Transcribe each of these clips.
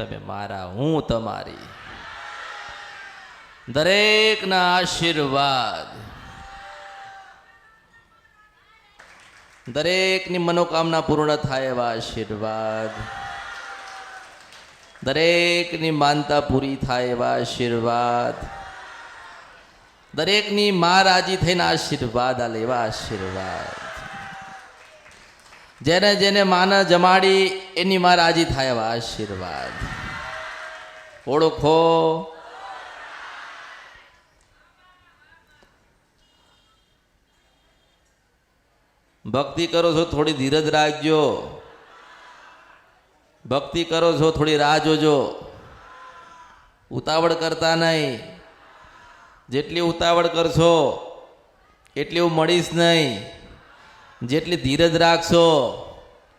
તમે મારા, હું તમારી. દરેકના આશીર્વાદ. દરેકની મનોકામના પૂર્ણ થાય એવા આશીર્વાદ. દરેકની માનતા પૂરી થાય એવા આશીર્વાદ. દરેકની માં રાજી થઈને આશીર્વાદ આ લેવા આશીર્વાદ. જેને જેને માને જમાડી એની માં રાજી થાય એવા આશીર્વાદ. ઓળખો. ભક્તિ કરો છો, થોડી ધીરજ રાખજો. ભક્તિ કરો છો, થોડી રાહ જોજો. ઉતાવળ કરતા નહીં. જેટલી ઉતાવળ કરશો, એટલી હું મળીશ નહીં. જેટલી ધીરજ રાખશો,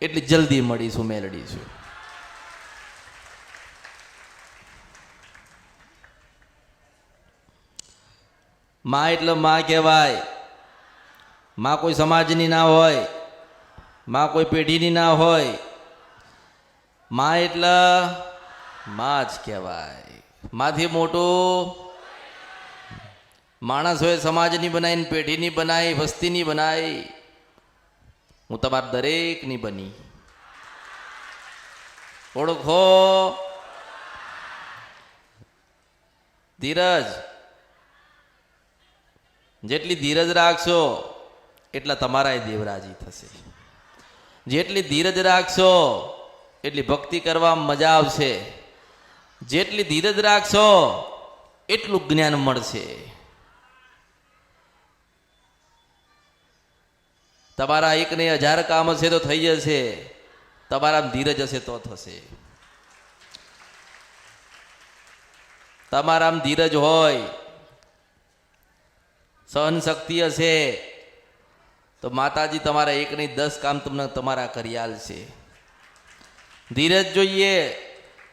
એટલી જલ્દી મળીશું મેળડીશું માં એટલે માં કહેવાય. માં કોઈ સમાજની ના હોય, માં કોઈ પેઢીની ના હોય. માં એટલે માં જ કહેવાય. માથી મોટું માણસોએ સમાજની બનાવીને પેઢીની બનાવી વસ્તીની બનાવી હું તમારા દરેકની બની. ઓળખો. ધીરજ. જેટલી ધીરજ રાખશો, એટલા તમારા દેવરાજી થશે. જેટલી ધીરજ રાખશો, એટલી ભક્તિ કરવા મજા આવશે. જેટલી ધીરજ રાખશો, એટલું જ્ઞાન મળશે. તમારા એક ને હજાર કામ હશે તો થઈ જશે. તમારા ધીરજ હશે તો થશે. તમારામાં ધીરજ હોય સહન શક્તિ હશે. તો માતાજી તમારા એક નહીં દસ કામ તમને તમારા કરિયાલ છે. ધીરજ જોઈએ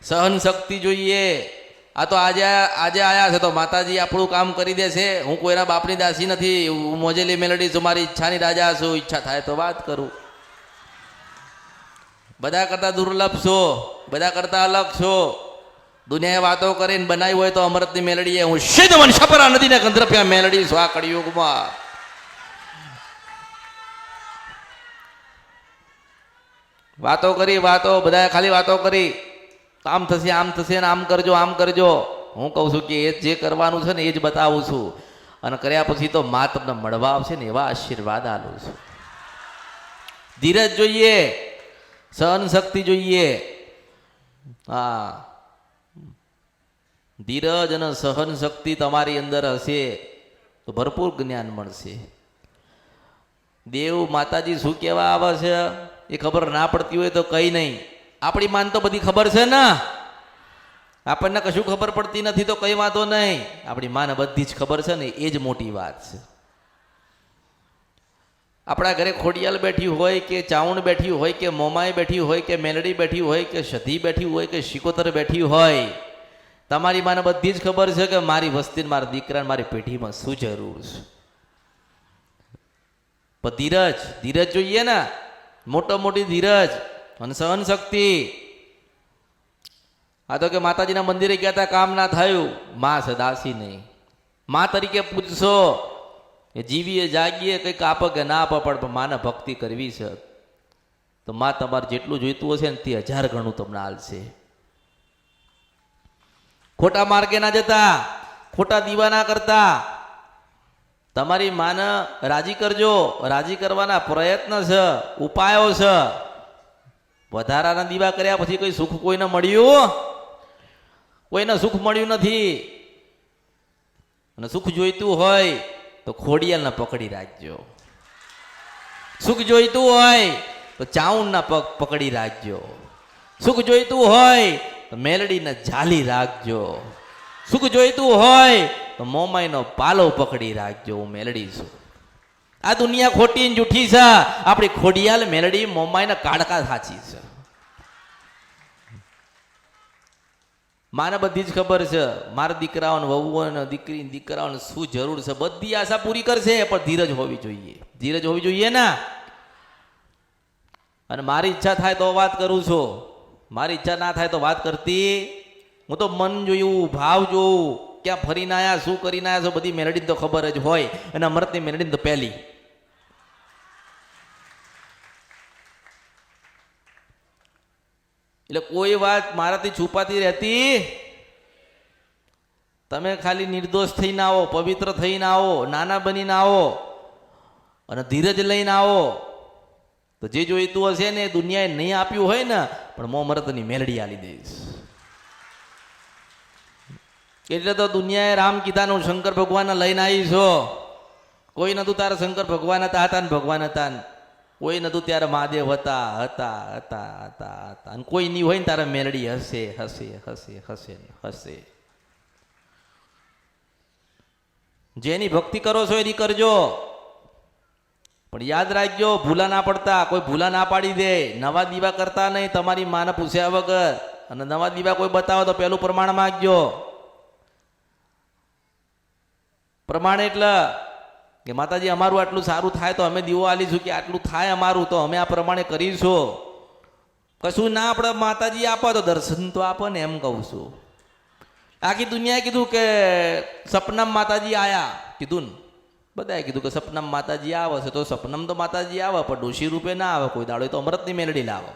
સહન શક્તિ જોઈએ. આ તો આજે આજે આવ્યા છે તો માતાજી આપણું કામ કરી દેશે હું કોઈના બાપની દાસી નથી. હું મોજેલી મેલડી છું, મારી ઈચ્છાની રાજા છું. ઈચ્છા થાય તો વાત કરું. બધા કરતા દુર્લભ છો. બધા કરતા અલગ છો. દુનિયાએ વાતો કરીને બનાવી હોય તો અમૃતની મેલડીએ, હું સિદ્ધ વંશપરા નદીને ગંધ્રપ્યા મેલડી સ્વા કળિયુગમાં વાતો કરી, વાતો, બધાએ ખાલી વાતો કરી. આમ થશે આમ થશે ને આમ કરજો આમ કરજો. હું કહું છું કે એ જે કરવાનું છે ને એ જ બતાવું છું. અને કર્યા પછી તો મા તમને મળવા આવશે ને એવા આશીર્વાદ આલું છું. ધીરજ જોઈએ, સહન શક્તિ જોઈએ. હા. ધીરજ અને સહન શક્તિ તમારી અંદર હશે તો ભરપૂર જ્ઞાન મળશે. દેવ માતાજી શું કહેવા આવે છે? એ ખબર ના પડતી હોય તો કઈ નહીં. આપણી માન તો બધી ખબર છે ને? આપણને કશું ખબર પડતી નથી તો કઈ વાંધો નહીં. આપણી માને બધી જ ખબર છે ને, એ જ મોટી વાત છે. આપણા ઘરે ખોડિયાલ બેઠી હોય કે ચાઉણ બેઠી હોય કે મોમાઈ બેઠી હોય કે મેલડી બેઠી હોય કે સધી બેઠી હોય કે શિકોતર બેઠી હોય તમારી માને બધી જ ખબર છે કે મારી વસ્તીને મારા દીકરાને મારી પેઢીમાં શું જરૂર છે? પણ ધીરજ ધીરજ જોઈએ ને. મોટો મોટી ધીરજ અને સહન શક્તિ આ તો કે માતાજીના મંદિરે ગયા હતા કામ ના થયું. માં છે દાસી નહીં. માં તરીકે પૂછશો એ જીવીએ, જાગીએ, કંઈક આપે કે ના આપે, પણ માને ભક્તિ કરવી છે. તો માં તમારે જેટલું જોઈતું હશે ને તે હજાર ગણું તમને હાલશે ખોટા માર્ગે ના જતા, ખોટા દીવા ના કરતા. તમારી માને રાજી કરજો, રાજી કરવાના પ્રયત્ન છે, ઉપાયો છે. વધારાના દીવા કર્યા પછી કોઈ સુખ કોઈને મળ્યું? કોઈને સુખ મળ્યું નથી. અને સુખ જોઈતું હોય તો ખોડિયાલને પકડી રાખજો. સુખ જોઈતું હોય તો ચાઉનના પગ પકડી રાખજો. સુખ જોઈતું હોય તો મેલડીને ઝાલી રાખજો. સુખ જોઈતું હોય તો મોમાઈનો પાલો પકડી રાખજો, હું મેલડી છું. આ દુનિયા ખોટી જૂઠી છે. આપણી ખોડિયાલ મેલડી મોમાઈના કાડકા સાચી છે. માને બધી જ ખબર છે. મારા દીકરાઓને, વહુઓને, દીકરી દીકરાઓને શું જરૂર છે? બધી આશા પૂરી કરશે, પણ ધીરજ હોવી જોઈએ. ધીરજ હોવી જોઈએ ને? અને મારી ઈચ્છા થાય તો વાત કરું છું. મારી ઈચ્છા ના થાય તો વાત કરતી. હું તો મન જોયું, ભાવ જોઉં. ક્યાં ફરીને આવ્યા શું કરીને આવ્યા છો, બધી મેલડી તો ખબર જ હોય. અને અમૃતની મેલડી તો પહેલી. એટલે કોઈ વાત મારાથી છુપાતી રહેતી. તમે ખાલી નિર્દોષ થઈને આવો, પવિત્ર થઈને આવો, નાના બનીને આવો અને ધીરજ લઈને આવો. તો જે જોઈતું હશે ને દુનિયાએ નહીં આપ્યું હોય ને, પણ મો મરતની મેલડી આલી દઈશ. એટલે તો દુનિયાએ રામ કીધાનું શંકર ભગવાનને લઈને આવી છો. કોઈ નતું તારે શંકર ભગવાન હતા હતા ને ભગવાન હતા ને. કોઈ નતું ત્યારે મહાદેવ હતા હતા હતા હતા હતા. અને કોઈ નહીં હોય ને તારે મેલડી હશે હશે હશે હશે હશે. જેની ભક્તિ કરો છો એની કરજો. પણ યાદ રાખજો, ભૂલા ના પડતા. કોઈ ભૂલા ના પાડી દે. નવા દીવા કરતા નહીં, તમારી માને પૂછ્યા વગર. અને નવા દીવા કોઈ બતાવો તો પહેલું પ્રમાણ માગજો. પ્રમાણ એટલે કે માતાજી, અમારું આટલું સારું થાય તો અમે દીવો આલીશું કે આટલું થાય અમારું, તો અમે આ પ્રમાણે કરીશું. કશું ના આપણે માતાજી આપો તો દર્શન તો આપો ને એમ કહું છું. આખી દુનિયાએ કીધું કે સપનામ માતાજી આયા. કીધું ને? બધાએ કીધું કે સપનમ માતાજી આવે છે, તો સપનમ તો માતાજી આવે, પણ ડોશી રૂપે ના આવે, કોઈ દાડો તો અમૃતની મેલડી લાવો.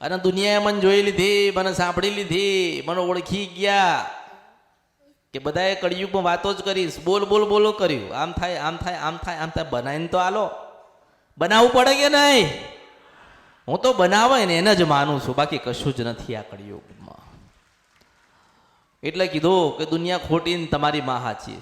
અને દુનિયાએ મને જોઈ લીધી, મને સાંભળી લીધી, મને ઓળખી ગયા, કે બધાએ કળિયુગમાં વાતો જ કરીશ બોલ બોલ, બોલો કર્યું. આમ થાય આમ થાય આમ થાય આમ થાય, બનાવીને તો આલો. બનાવવું પડે કે નહીં? હું તો બનાવે ને એને જ માનું છું. બાકી કશું જ નથી આ કળિયુગમાં એટલે કીધું કે દુનિયા ખોટી તમારી માં હાચી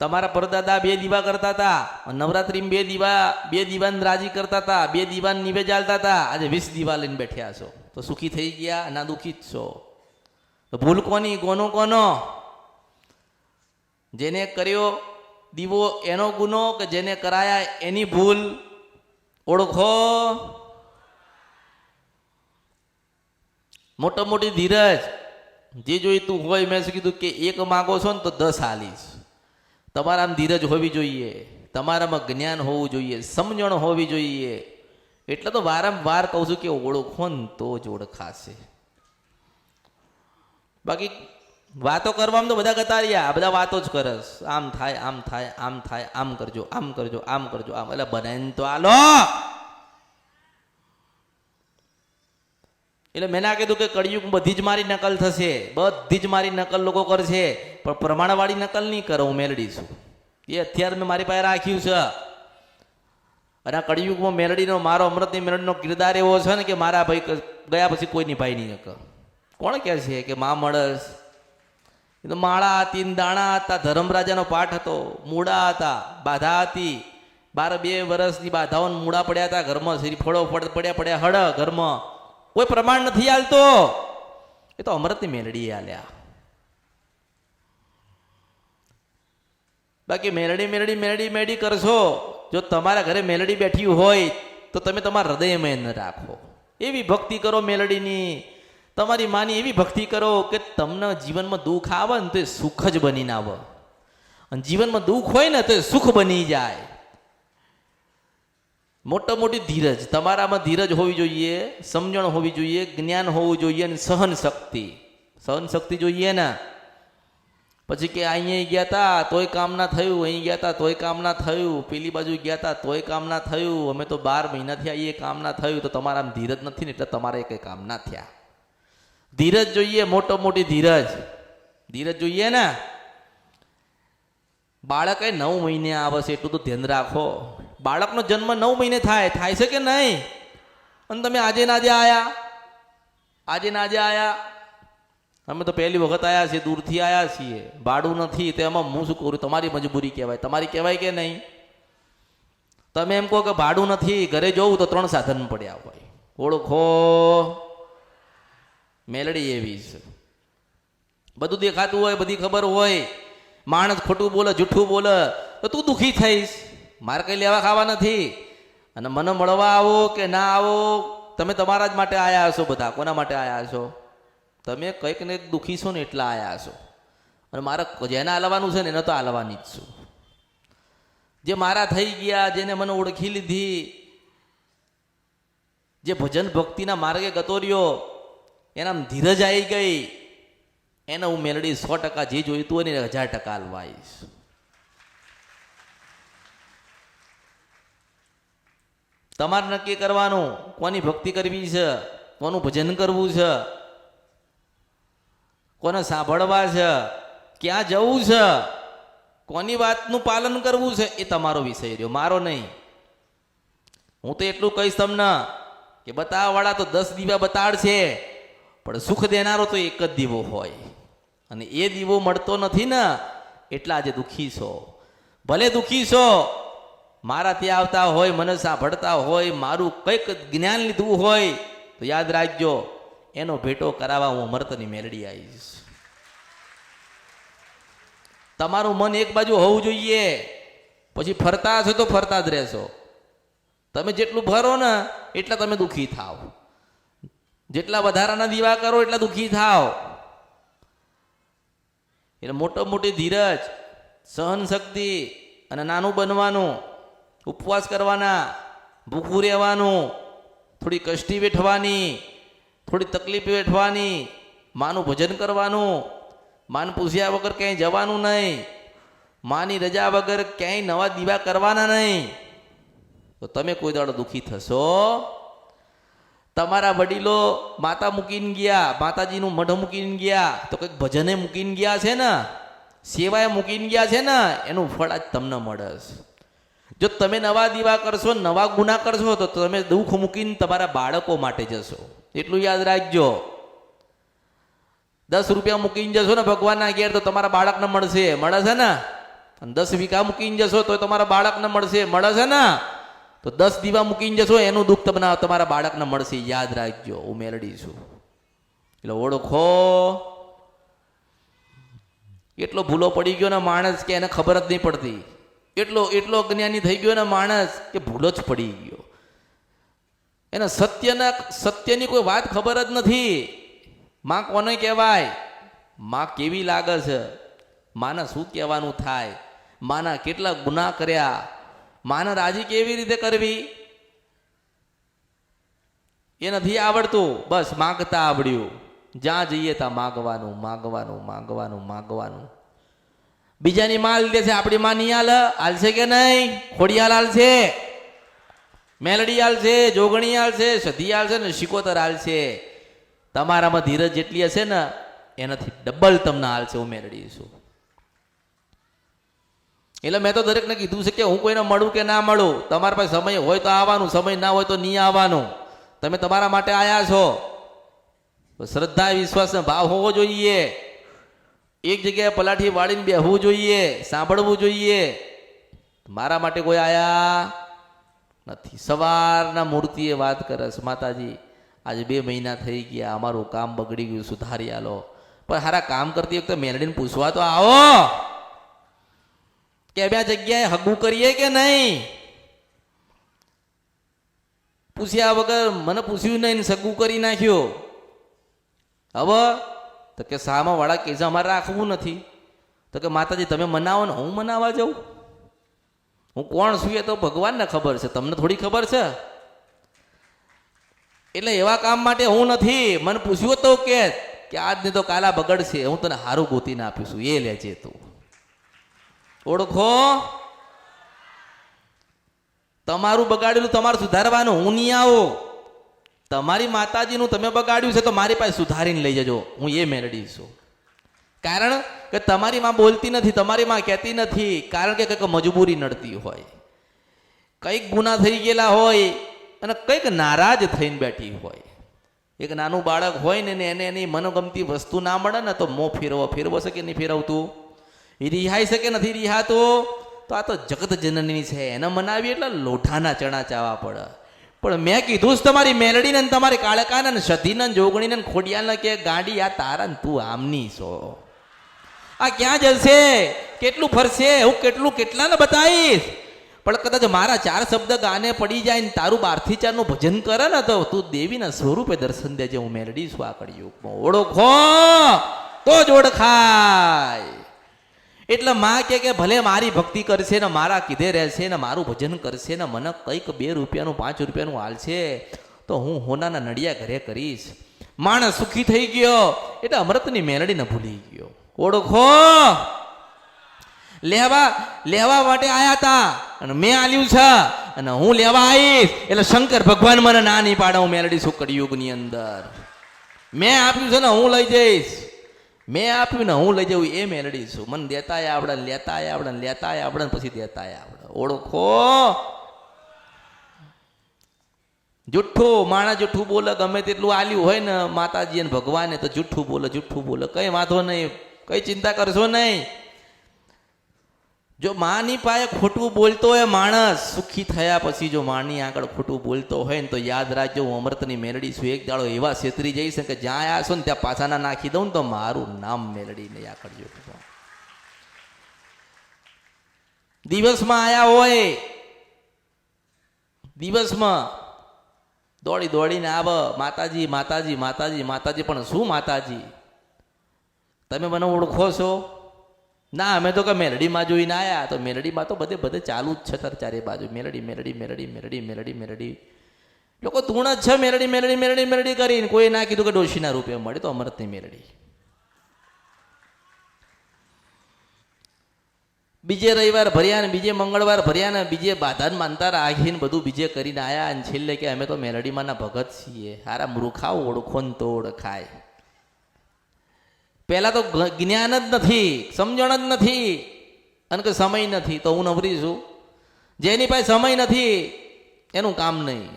તમારા પરદાદા બે દીવા કરતા હતા નવરાત્રીમાં બે દીવા, બે દીવાન રાજી કરતા હતા, બે દીવાન નિવે ચાલતા હતા. આજે વીસ દીવા લઈને બેઠ્યા છો. તો સુખી થઈ ગયા ના દુખી જ છો. તો ભૂલ કોની, કોનો કોનો? જેને કર્યો દીવો એનો ગુનો કે જેને કરાયા એની ભૂલ, ઓળખો. મોટા મોટી ધીરજ. જે જોઈતું હોય મેં શું કીધું કે એક માગો છો ને તો દસ હાલીશ તમારામાં ધીરજ હોવી જોઈએ. તમારામાં જ્ઞાન હોવું જોઈએ. સમજણ હોવી જોઈએ. એટલે તો વારંવાર કહું છું કે ઓળખો ને તો જ ઓળખાશે. બાકી વાતો કરવામાં તો બધા ગતાર્યા બધા વાતો જ કરસ. આમ થાય આમ થાય આમ થાય, આમ કરજો આમ કરજો આમ કરજો, આમ. એટલે બનાવીને તો આલો એટલે મેં ના કીધું કે કળિયુગ બધી જ મારી નકલ થશે, બધી જ મારી નકલ લોકો કરશે, પણ પ્રમાણવાળી નકલ નહીં કરો, હું મેલડી છું. એ અત્યારે મેં મારી પાસે રાખ્યું છે. અને આ કળિયુગમાં મેલડીનો, મારો અમૃતની મેલડીનો કિરદાર એવો છે ને કે મારા ભાઈ ગયા પછી કોઈની ભાઈ નહીં નકલ કોણ કહે છે કે મા મળસ? એ તો માળા હતી દાણા હતા ધર્મરાજાનો પાઠ હતો, મૂળા હતા, બાધા હતી. બાર બે વર્ષની બાધાઓને મૂળા પડ્યા હતા, ઘરમાં શ્રીફળો પડ- પડ્યા પડ્યા, હળ ઘરમાં. કોઈ પ્રમાણ નથી હાલતો. એ તો અમૃતની મેલડી હાલ્યા. બાકી મેલડી મેલડી મેલડી મેલડી કરશો. જો તમારા ઘરે મેલડી બેઠી હોય, તો તમે તમારા હૃદયમાં ન રાખો. એવી ભક્તિ કરો મેલડીની. તમારી માની એવી ભક્તિ કરો કે તમને જીવનમાં દુઃખ આવે ને તો એ સુખ જ બનીને આવે. અને જીવનમાં દુઃખ હોય ને તો એ સુખ બની જાય. મોટા મોટી ધીરજ, તમારામાં ધીરજ હોવી જોઈએ, સમજણ હોવી જોઈએ, જ્ઞાન હોવું જોઈએ અને સહન શક્તિ સહન શક્તિ જોઈએ ને? પછી કે અહીંયા ગયા હતા તોય કામ ના થયું, અહીં ગયા હતા તોય કામ ના થયું, પેલી બાજુ ગયા તા, તોય કામ ના થયું, અમે તો બાર મહિનાથી આવીએ કામ ના થયું, તો તમારામાં ધીરજ નથી ને, એટલે તમારે કંઈ કામ ના થયા. ધીરજ જોઈએ મોટો મોટી ધીરજ. ધીરજ જોઈએ ને? બાળક નવ મહિને આવે છે, એટલું તો ધ્યાન રાખો. બાળકનો જન્મ નવ મહિને થાય. થાય છે કે નહીં? અને તમે આજે ને આજે આવ્યા આજે ના આજે આવ્યા અમે તો પહેલી વખત આવ્યા છીએ, દૂરથી આવ્યા છીએ. ભાડું નથી, તો એમાં હું શું કરું? તમારી મજબૂરી કહેવાય. તમારી કહેવાય કે નહીં? તમે એમ કહો કે ભાડું નથી, ઘરે જવું તો ત્રણ સાધન પડ્યા હોય. ઓળખો? મેલડી એવી છે. બધું દેખાતું હોય, બધી ખબર હોય. માણસ ખોટું બોલે, જૂઠું બોલે, તો તું દુઃખી થઈશ. મારે કંઈ લેવા ખાવા નથી. અને મને મળવા આવો કે ના આવો, તમે તમારા જ માટે આવ્યા હશો બધા. કોના માટે આવ્યા છો તમે કંઈક ને દુઃખી છો ને એટલા આવ્યા છો અને મારે જેને હાલવાનું છે ને એને તો હાલવાની જ છું. જે મારા થઈ ગયા, જેને મને ઓળખી લીધી, જે ભજન ભક્તિના માર્ગે ગતો રહ્યો, એનામ ધીરજ આવી ગઈ, એને હું મેલડી સો ટકા જે જોઈતું હોય ને હજાર ટકા હલવાઈશ તમારે નક્કી કરવાનું, કોની ભક્તિ કરવી છે, કોનું ભજન કરવું છે, કોને સાંભળવા છે, ક્યાં જવું છે, કોની વાતનું પાલન કરવું છે, એ તમારો વિષય રહ્યો, મારો નહીં. હું તો એટલું કહીશ તમને કે બતાવવાળા તો દસ દીવા બતાડશે, પણ સુખ દેનારો તો એક જ દીવો હોય. અને એ દીવો મળતો નથી ને, એટલા આજે દુઃખી છો. ભલે દુઃખી છો મારા ત્યાં આવતા હોય મને સાંભળતા હોય, મારું કંઈક જ્ઞાન લીધું હોય, તો યાદ રાખજો, એનો ભેટો કરાવવા હું અમૃતની મેલડી આવીશ. તમારું મન એક બાજુ હોવું જોઈએ. પછી ફરતા હશો તો ફરતા જ રહેશો. તમે જેટલું ફરો ને, એટલા તમે દુઃખી થાવ. જેટલા વધારાના દીવા કરો, એટલા દુઃખી થાવ. એટલે મોટો મોટી ધીરજ, સહન શક્તિ અને નાનું બનવાનું. ઉપવાસ કરવાના, ભૂખું રહેવાનું, થોડી કષ્ટી વેઠવાની, થોડી તકલીફ વેઠવાની, માનું ભજન કરવાનું, માન પૂછ્યા વગર ક્યાંય જવાનું નહીં, માની રજા વગર ક્યાંય નવા દીવા કરવાના નહીં. તો તમે કોઈ દાડો દુઃખી થશો? તમારા વડીલો માતા મૂકીને ગયા, માતાજીનું મઢ મૂકીને ગયા, તો કંઈક ભજને મૂકીને ગયા છે ને? સેવાએ મૂકીને ગયા છે ને? એનું ફળ આજ તમને મળે છે. જો તમે નવા દીવા કરશો, નવા ગુના કરશો, તો તમે દુઃખ મૂકીને તમારા બાળકો માટે જશો. એટલું યાદ રાખજો. દસ રૂપિયા મૂકીને જશો ને ભગવાનના ઘેર, તો તમારા બાળકને મળશે. મળે છે ને? અને દસ વીઘા મૂકીને જશો, તો તમારા બાળકને મળશે. મળે છે ને? તો દસ દીવા મૂકીને જશો, એનું દુઃખ તમને તમારા બાળકને મળશે. યાદ રાખજો, હું મેળડી છું. એટલે ઓળખો. એટલો ભૂલો પડી ગયો ને માણસ કે એને ખબર જ નહીં પડતી. એટલો એટલો જ્ઞાની થઈ ગયો ને માણસ કે ભૂલો જ પડી ગયો. એને સત્યના, સત્યની કોઈ વાત ખબર જ નથી. માં કોને કહેવાય? માં કેવી લાગે છે? માને શું કહેવાનું થાય? માના કેટલા ગુના કર્યા? માને રાજી કેવી રીતે કરવી? એ નથી આવડતું. બસ માગતા આવડ્યું. જ્યાં જઈએ ત્યાં માગવાનું માગવાનું માગવાનું માગવાનું. બીજાની માં લીધે છે, આપણી માં નહીં હાલ હાલશે કે નહીં? ખોડિયાલ હાલશે મેલડી હાલશે જોગણી હાલશે સધી હાલશે ને શિકોતર હાલશે તમારામાં ધીરજ જેટલી હશે ને, એનાથી ડબલ તમને હાલશે હું મેળડીશું એટલે મેં તો દરેકને કીધું છે કે હું કોઈને મળું કે ના મળું. તમારા પાસે સમય હોય તો આવવાનું, સમય ના હોય તો નહીં આવવાનું. તમે તમારા માટે આયા છો. શ્રદ્ધા, વિશ્વાસ ભાવ હોવો જોઈએ. એક જગ્યાએ પલાઠી વાળીને બેહવું જોઈએ, સાંભળવું જોઈએ. મારા માટે કોઈ આયા નથી. સવારના મૂર્તિએ વાત કરસ, માતાજી, આજે બે મહિના થઈ ગયા, અમારું કામ બગડી ગયું, સુધારી આલો. પણ હારા કામ કરતી વખતે મેલડીને પૂછવા તો આવો. કે બે જગ્યાએ હગું કરીએ કે નહીં? પૂછ્યા વગર મને પૂછ્યું નહીં સગું કરી નાખ્યો. હવે તો કે સામાવાળા કે છે અમારે રાખવું નથી. તો કે માતાજી, તમે મનાવો ને હું મનાવવા જાઉં? હું કોણ છું એ તો ભગવાનને ખબર છે. તમને થોડી ખબર છે? એટલે એવા કામ માટે હું નથી. મને પૂછ્યું તો કે કે આજને તો કાલા બગડશે. હું તને હારું ગોતીને આપીશું એ લેજે તું. ઓળખો? તમારું બગાડેલું તમારે સુધારવાનું. હું નહીં આવો. તમારી માતાજીનું તમે બગાડ્યું છે તો મારી પાસે સુધારીને લઈ જજો. હું એ મેળડી છું. કારણ કે તમારી માં બોલતી નથી, તમારી માં કહેતી નથી. કારણ કે કંઈક મજબૂરી નડતી હોય. કંઈક ગુના થઈ ગયેલા હોય અને કંઈક નારાજ થઈને બેઠી હોય. એક નાનું બાળક હોય ને એને એની મનોગમતી વસ્તુ ના મળે ને તો મોં ફેરવો ફેરવો છે કે નહીં ફેરવતું. એ રિહાઈ શકે નથી રિહાતું. તો આ તો જગત જનની છે. એને મનાવી એટલે લોઠાના ચણા ચાવા પડે. પણ મેં કીધું જ તમારી મેલડીને તમારી કાળકાને ને સધીને જોગણીને ને ખોડિયાલને કે, ગાડી આ તારા ને તું આમની છો. આ ક્યાં જશે કેટલું ફરશે? હું કેટલું કેટલાને બતાવીશ? પણ કદાચ મારા ચાર શબ્દ ગાને પડી જાય ને તારું બારથી ચારનું ભજન કરે ને તો તું દેવીના સ્વરૂપે દર્શન દેજે, હું મેલડી છું આ ઓળખો? તો જ ઓળખાય. એટલે માં કે કે ભલે મારી ભક્તિ કરશે ને મારા કીધે રહેશે ને મારું ભજન કરશે ને મને કંઈક બે રૂપિયાનું, પાંચ રૂપિયાનું હાલશે તો હું હોનાના નડિયા ઘરે કરીશ. માણસ સુખી થઈ ગયો, એટલે અમૃતની મેલડીને ભૂલી ગયો. ઓળખો? લેવા લેવા માટે આયા હતા અને મેં આલ્યું છે. અને હું લેવા આવીશ. એટલે શંકર ભગવાન મને ના નહીં પાડે હું મેલડી સુકડ યુગની અંદર. મેં આપ્યું છે ને હું લઈ જઈશ. મેં આપ્યું ને હું લઈ જવું એ મેલડી છું. મને દેતાય આવડે લેતા આવડે લેતા લેતાય આવડે પછી દેતાય આવડે. ઓળખો? જુઠ્ઠું માણસ જુઠ્ઠું બોલે, ગમે તેટલું આલ્યું હોય ને માતાજી અને ભગવાને તો જુઠ્ઠું બોલે જુઠ્ઠું બોલે. કઈ વાંધો નહીં. કઈ ચિંતા કરશો નહીં. જો માની પાસે ખોટું બોલતો હોય માણસ, સુખી થયા પછી જો માની આગળ ખોટું બોલતો હોય ને તો યાદ રાખજો, હું અમૃતની મેળડી છું. એક દાડો એવા છેતરી જઈશ કે જ્યાં આવ્યા છો ને ત્યાં પાછાના નાખી દઉં ને તો મારું નામ મેળડીને નહીં આ કરજો. દિવસમાં આયા હોય, દિવસમાં દોડી દોડીને આવ, માતાજી માતાજી માતાજી માતાજી, પણ શું માતાજી? તમે મને ઓળખો છો? ના, અમે તો કે મેલડીમાં જોઈને આવ્યા તો મેલડીમાં તો બધે બધે ચાલુ જ છે તર ચારે બાજુ. મેલડી મેલડી મેલડી મેલડી મેલડી મેલડી. લોકો તૂણ જ છે મેલડી મેલડી મેલડી મેલડી કરીને. કોઈ ના કીધું કે ડોશીના રૂપે મળે તો અમૃતની મેલડી. બીજે રવિવાર ભર્યા ને, બીજે મંગળવાર ભર્યા ને, બીજે બાધાન માનતા રાખીને બધું બીજે કરીને આયા. અને છેલ્લે કે અમે તો મેલડીમાંના ભગત છીએ. હારા મૂર્ખાઓ ઓળખો ને તો ઓળખાય. પહેલા તો જ્ઞાન જ નથી, સમજણ જ નથી. અને કે સમય નથી, તો હું નવરી છું. જેની પાસે સમય નથી, એનું કામ નહીં.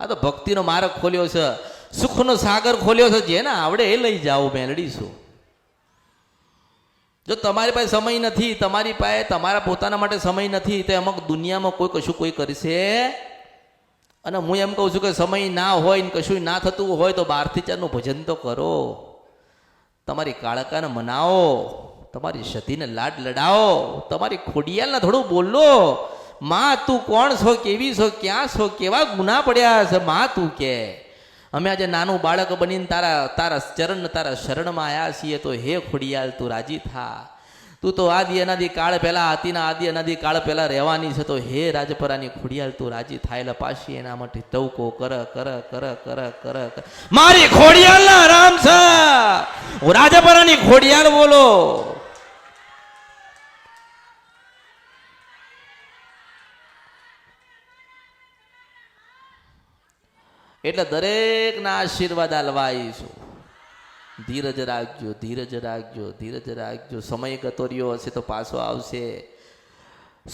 આ તો ભક્તિનો માર્ગ ખોલ્યો છે. સુખનો સાગર ખોલ્યો છે, જેને આવડે એ લઈ જાઓ મેળડીશું જો તમારી પાસે સમય નથી, તમારી પાસે, તમારા પોતાના માટે સમય નથી, તો એમાં દુનિયામાં કોઈ કશું કોઈ કરશે? અને હું એમ કહું છું કે સમય ના હોય ને કશું ના થતું હોય, તો બહારથી ચારનું ભજન તો કરો. તમારી કાળકાને મનાવો, તમારી સતીને લાડ લડાવો, તમારી ખોડિયાલને થોડું બોલો માં, તું કોણ છો, કેવી છો, ક્યાં છો, કેવા ગુના પડ્યા છે માં, તું કે. અમે આજે નાનું બાળક બનીને તારા તારા ચરણ તારા શરણમાં આવ્યા છીએ, તો હે ખોડિયાલ, તું રાજી થા. તું તો આદિ અનાદિ કાળ પહેલા હતી ને આદિ અનાદિ કાળ પહેલા રહેવાની છે. તો હે રાજપરાની ખોડિયાલ તું રાજી થાયેલા પાછી એના માટે તવકો કર કર કર કર કર. મારી ખોડિયાલ ના આરામ છે. હું રાજપરાની ખોડિયાલ બોલો. એટલે દરેકના આશીર્વાદ આલવા આવીશું ધીરજ રાખજો ધીરજ રાખજો ધીરજ રાખજો. સમય ગતો રહ્યો હશે તો પાછો આવશે.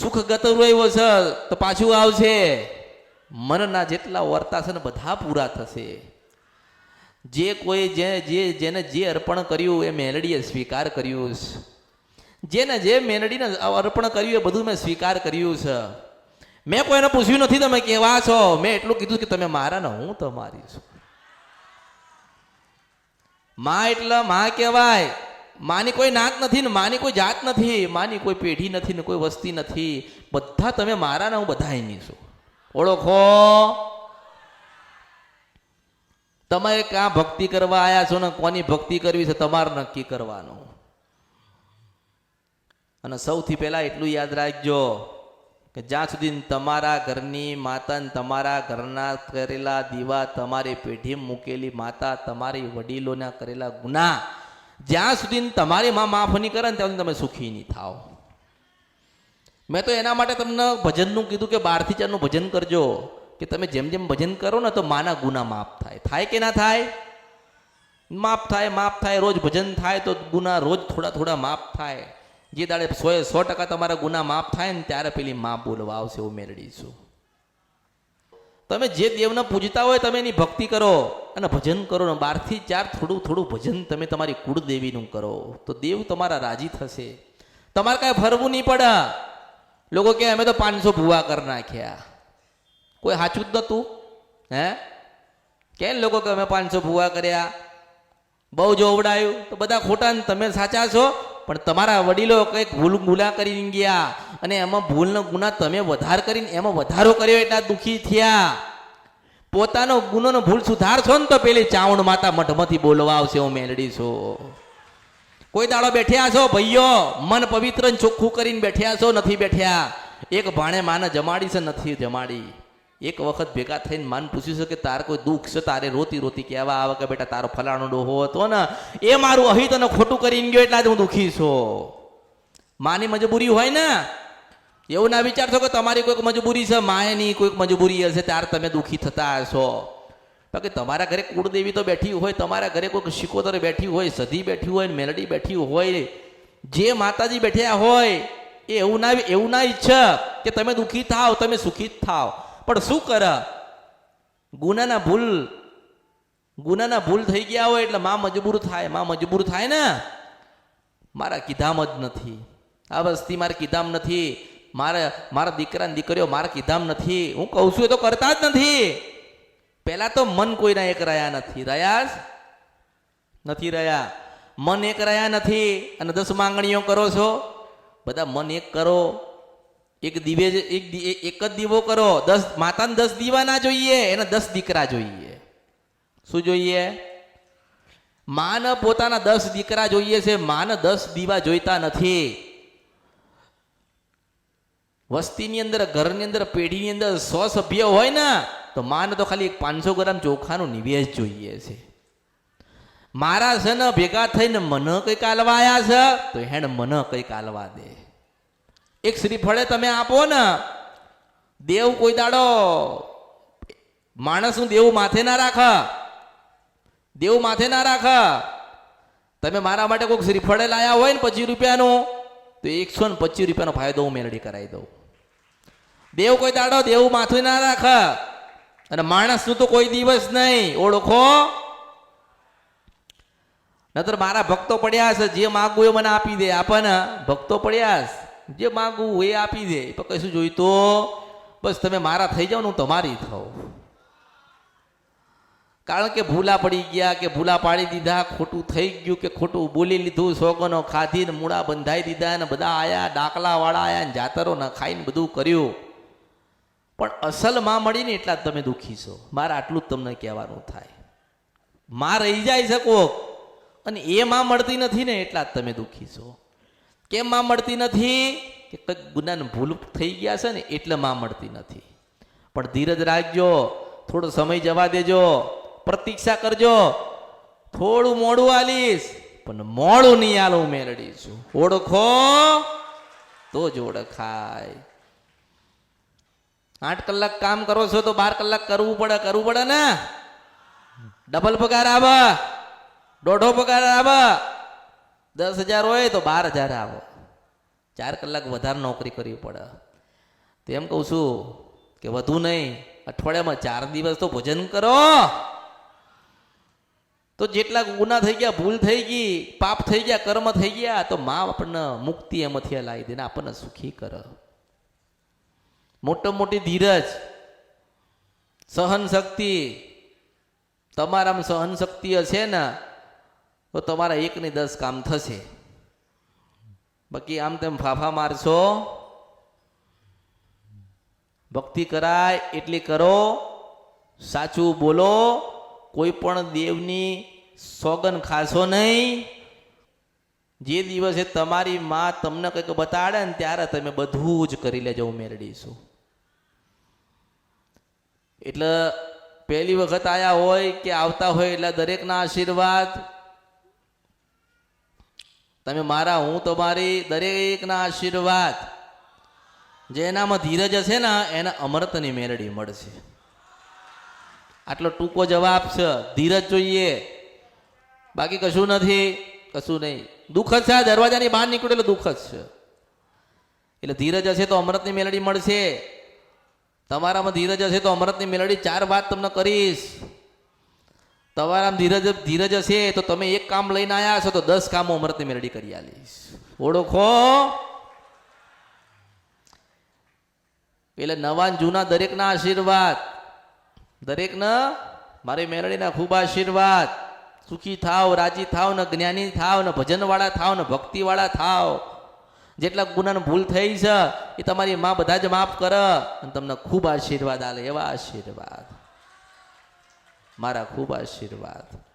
સુખ ગતો રહ્યો છે તો પાછું આવશે. મનના જેટલા વર્તા છે ને બધા પૂરા થશે. જે કોઈ જે જે, જેને જે અર્પણ કર્યું એ મેલડીએ સ્વીકાર કર્યું છે. જેને જે મેલડીને અર્પણ કર્યું એ બધું મેં સ્વીકાર કર્યું છે. મેં કોઈને પૂછ્યું નથી, તમે કેવા છો? મેં એટલું કીધું કે તમે મારા ને હું તમારી છું. માં એટલે માં કહેવાય. માની કોઈ નાત નથી ને માની કોઈ જાત નથી. માની કોઈ પેઢી નથી ને કોઈ વસ્તી નથી. બધા તમે મારા હું બધા એની છું. ઓળખો? તમે ક્યાં ભક્તિ કરવા આવ્યા છો ને કોની ભક્તિ કરવી છે તમારે નક્કી કરવાનું. અને સૌથી પહેલા એટલું યાદ રાખજો. કે જ્યાં સુધી તમારા ઘરની માતા તમારા ઘરના કરેલા દીવા તમારી પેઢી મૂકેલી માતા, તમારી વડીલોના કરેલા ગુના, જ્યાં સુધી તમારી માં માફ નહીં કરે ને ત્યાં સુધી તમે સુખી નહીં થાવ મેં તો એના માટે તમને ભજનનું કીધું કે બારથી ચારનું ભજન કરજો, કે તમે જેમ જેમ ભજન કરો ને તો માના ગુના માફ થાય. થાય કે ના થાય? માફ થાય માફ થાય, રોજ ભજન થાય તો ગુના રોજ થોડા થોડા માફ થાય. જે દાડે સો સો ટકા તમારા ગુના માફ થાય ને ત્યારે પેલી માં બોલવા આવશે એવું મેળવીશું. તમે જે દેવને પૂજતા હોય તમે એની ભક્તિ કરો અને ભજન કરો ને બારથી ચાર થોડું થોડું ભજન તમે તમારી કુળદેવીનું કરો. તો દેવ તમારા રાજી થશે. તમારે કાંઈ ફરવું નહીં પડે. લોકો કે અમે તો પાંચસો ભૂવા કરી નાખ્યા. કોઈ સાચું જ નહોતું, હે? કેમ લોકો કે અમે પાંચસો ભૂવા કર્યા. બહુ જોવડાયું તો બધા ખોટા ને તમે સાચા છો? પણ તમારા વડીલો કંઈક ભૂલ ગુના કરીને ગયા અને એમાં ભૂલનો ગુના તમે વધાર કરીને એમાં વધારો કર્યો એટલા દુઃખી થયા. પોતાનો ગુનોનો ભૂલ સુધારશો ને તો પેલી ચાવણ માતા મઠમાંથી બોલવા આવશે હું મેલડી છું. કોઈ દાડો બેઠ્યા છો? ભાઈઓ મન પવિત્ર ચોખ્ખું કરીને બેઠ્યા છો? નથી બેઠ્યા. એક ભાણે માને જમાડી છે, નથી જમાડી. એક વખત ભેગા થઈને માન પૂછ્યું છે કે તાર કોઈ દુઃખ છે? તારે રોતી રોતી કહેવા આવે કે બેટા, તારો ફલાણો ડોહો હતો ને, એ મારું અહિત અને ખોટું કરીને ગયો એટલા જ હું દુઃખી છું. માની મજબૂરી હોય ને? એવું ના વિચારશો કે તમારી કોઈક મજબૂરી છે? માયની કોઈક મજબૂરી હશે, ત્યારે તમે દુઃખી થતા હશો. બાકી તમારા ઘરે કુળદેવી તો બેઠી હોય, તમારા ઘરે કોઈક શિકોતર બેઠી હોય, સધી બેઠી હોય, મેલડી બેઠી હોય, જે માતાજી બેઠ્યા હોય, એ એવું ના એવું ના ઈચ્છે કે તમે દુઃખી થાવ, તમે સુખી થાવ. પણ શું કર? ગુનાના ભૂલ ગુનાના ભૂલ થઈ ગયા હોય એટલે માં મજબૂર થાય, માં મજબૂર થાય ને? મારા કીધામ જ નથી. આ વસ્તી મારે કીધામ નથી. મારે, મારા દીકરા દીકરીઓ મારા કીધામ નથી. હું કહું છું એ તો કરતા જ નથી. પહેલા તો મન કોઈના એક રહ્યા નથી. રહ્યા જ? નથી રહ્યા. મન એક રહ્યા નથી. અને દસ માંગણીઓ કરો છો. બધા મન એક કરો. એક દીવે એક એક જ દીવો કરો. દસ માતાને દસ દીવા ના જોઈએ, એને દસ દીકરા જોઈએ. શું જોઈએ? માને પોતાના દસ દીકરા જોઈએ છે, માન દસ દીવા જોઈતા નથી. વસ્તીની અંદર, ઘરની અંદર, પેઢીની અંદર સો સભ્ય હોય ને, તો માને તો ખાલી પાંચસો ગ્રામ ચોખાનું નિવેશ જોઈએ છે. મારા છે ને, ભેગા થઈને મને કંઈક આલવા આવ્યા છે, તો હેણ મને કંઈક આલવા દે. એક શ્રીફળે તમે આપો ને. દેવ કોઈ દાડો માણસનું દેવું માથે ના રાખ. દેવું માથે ના રાખ. તમે મારા માટે કોઈક શ્રીફળે લાયા હોય ને પચીસ રૂપિયાનું, તો એકસો ને પચીસ રૂપિયાનો ફાયદો હું મેળડી કરાવી દઉં. દેવ કોઈ દાડો દેવું માથું ના રાખ. અને માણસનું તો કોઈ દિવસ નહીં, ઓળખો. નતર મારા ભક્તો પડ્યા છે જે માગવું એ મને આપી દે આપણને ભક્તો પડ્યા છે જે માગવું એ આપી દે. પણ કશું તો, બસ તમે મારા થઈ જાઓ ને હું તમારી થાઉં. કારણ કે ભૂલા પડી ગયા કે ભૂલા પાડી દીધા, ખોટું થઈ ગયું કે ખોટું બોલી લીધું, સોગનો ખાધીને મૂળા બંધાઈ દીધા ને બધા આયા, ડાકલાવાળા આયા ને જાતરો ન ખાઈને બધું કર્યું. પણ અસલમાં મળીને એટલા જ તમે દુઃખી છો. મારે આટલું જ તમને કહેવાનું થાય. માં રહી જાય શકો અને એ માં મળતી નથી ને એટલા જ તમે દુઃખી છો. કેમ માં મળતી નથી? કે કંઈક ગુનાને ભૂલ થઈ ગયા છે ને એટલે માં મળતી નથી. પણ ધીરજ રાખજો, થોડો સમય જવા દેજો, પ્રતીક્ષા કરજો. થોડું મોડું આલીશ, પણ મોડું નહીં આલું મેળડીશું ઓળખો? તો જ ઓળખાય. આઠ કલાક કામ કરો છો તો બાર કલાક કરવું પડે કરવું પડે ને? ડબલ પગાર આવે. દોઢો પગાર આવે. દસ હજાર હોય તો બાર હજાર આવો. ચાર કલાક વધારે નોકરી કરવી પડે. તેમ કહું છું કે વધુ નહીં, અઠવાડિયામાં ચાર દિવસ તો ભોજન કરો. તો જેટલા ગુના થઈ ગયા, ભૂલ થઈ ગઈ, પાપ થઈ ગયા, કર્મ થઈ ગયા, તો મા આપણને મુક્તિ એમાંથી લાવી દે આપણને સુખી કરો. મોટો મોટી ધીરજ સહન શક્તિ તમારામાં સહન શક્તિ હશે ને તો તમારા એકની દસ કામ થશે. બાકી આમ તેમ ફાફા મારશો. ભક્તિ કરાય, એટલી કરો. સાચું બોલો. કોઈ પણ દેવની સોગન ખાશો નહીં. જે દિવસે તમારી માં તમને કંઈક બતાડે ને ત્યારે તમે બધું જ કરી લેજો મેળડીશું એટલે પહેલી વખત આવ્યા હોય કે આવતા હોય એટલે દરેકના આશીર્વાદ તમે મારા, હું તમારી દરેકના આશીર્વાદ. જે એનામાં ધીરજ હશે ને, એને અમૃતની મેરડી મળશે. આટલો ટૂંકો જવાબ છે, ધીરજ જોઈએ. બાકી કશું નથી, કશું નહીં. દુઃખ જ છે, આ દરવાજાની બહાર નીકળેલું દુઃખ જ છે. એટલે ધીરજ હશે તો અમૃતની મેલડી મળશે. તમારામાં ધીરજ હશે તો અમૃતની મેલડી ચાર વાત તમને કરીશ. તમારામાં ધીરજ ધીરજ હશે તો તમે એક કામ લઈને આવ્યા છો તો દસ કામો અમૃતની મેલડી કરી આલીશ. ઓળખો? એટલે નવા જૂના દરેકના આશીર્વાદ, દરેકના મારી મેરડીના ખૂબ આશીર્વાદ. સુખી થાવ, રાજી થાવ, ને જ્ઞાની થાવ, ને ભજનવાળા થાવ, ને ભક્તિવાળા થાવ. જેટલા ગુનાને ભૂલ થઈ છે, એ તમારી માં બધા જ માફ કર અને તમને ખૂબ આશીર્વાદ આલે, એવા આશીર્વાદ. મારા ખૂબ આશીર્વાદ.